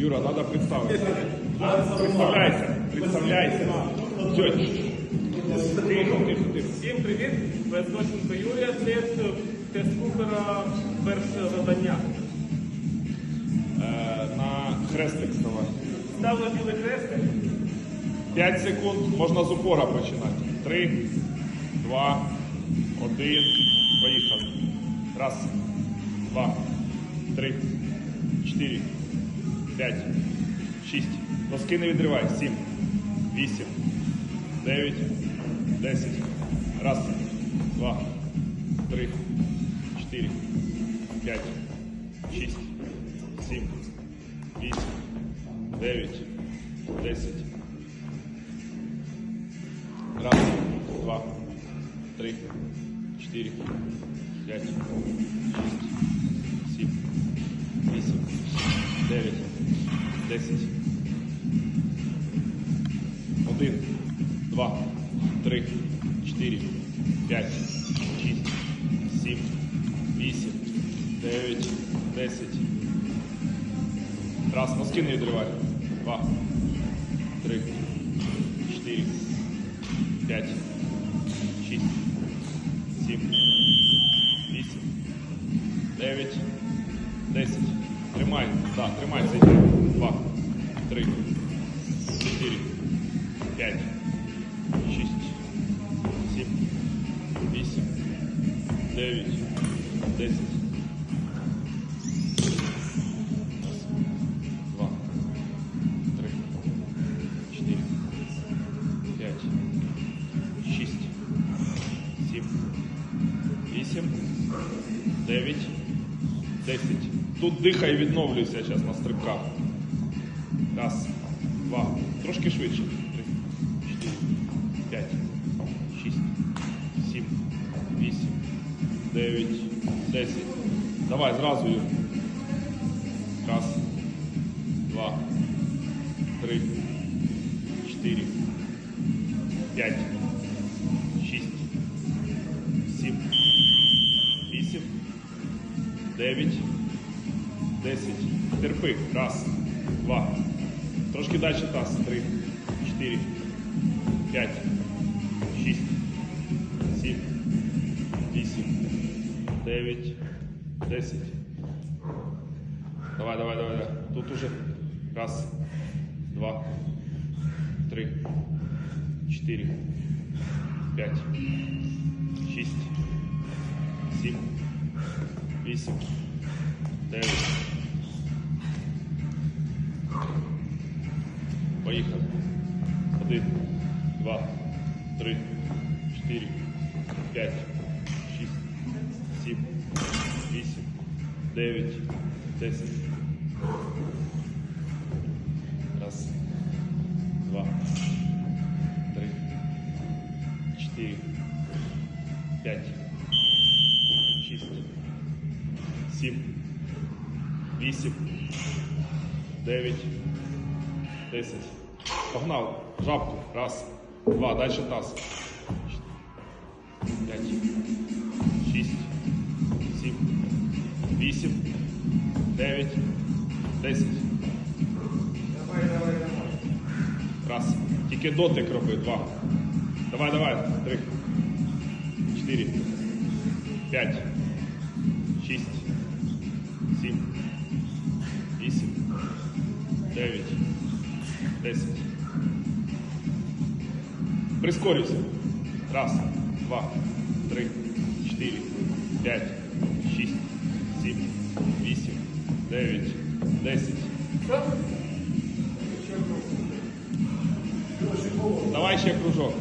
Юра, треба представитися. Представляйся, представляйся. Все, тихо, тихо, тихо. Всім привіт! Бездоченко Юрія, тест, тест купера перше завдання. Е, на хрестик ставай. Ставлю білий хрестик. 5 секунд, можна з упора починати. 3, 2, 1, поїхали. Раз, два, три, чотири, п'ять, шість. Носки не відривай. Сім, вісім, дев'ять, десять. Раз, два, три, чотири, п'ять, шість, сім, вісім, дев'ять, десять. Раз, два, три, чотири, п'ять, шість, сім, вісім, дев'ять, десять. Один, два, три, чотири, п'ять, шість, сім, вісім, дев'ять, десять. Раз, носки не відривай. Два, три, чотири. 5, 6, 7, 8, 9, 10. Тримай, так, тримай 9, 10. Раз, два, три, чотири, п'ять, шість, сім, вісім, дев'ять, десять. Тут дихай відновлюйся зараз на стрибках. Раз, два. Трошки швидше. 9, 10. Давай зразу, Юр. Раз, два, три, чотири, п'ять, шість, сім, вісім, дев'ять, десять. Терпи. Раз, два. Трошки далі таз. Три, чотири, п'ять. 9, 10. Давай, давай, давай, давай. Тут уже. Раз, два, три, четыре, пять, шесть, семь, восемь, девять. Поїхали. Один, два, три, чотири, п'ять. 7, 8, 9, 10. Раз, два, три, четыре, пять, шесть, семь, вісім, дев'ять, десять. Погнав. Жабку. Раз, два. Дальше таз. П'ять. Шість. Вісім, дев'ять, десять. Раз. Тільки дотик роби. Два. Давай, давай. Три. Чотири. П'ять. Шість. Сім. Вісім. Дев'ять. Десять. Прискорюйся. Раз. Два. Три. Чотири. П'ять. Давай ще кружок.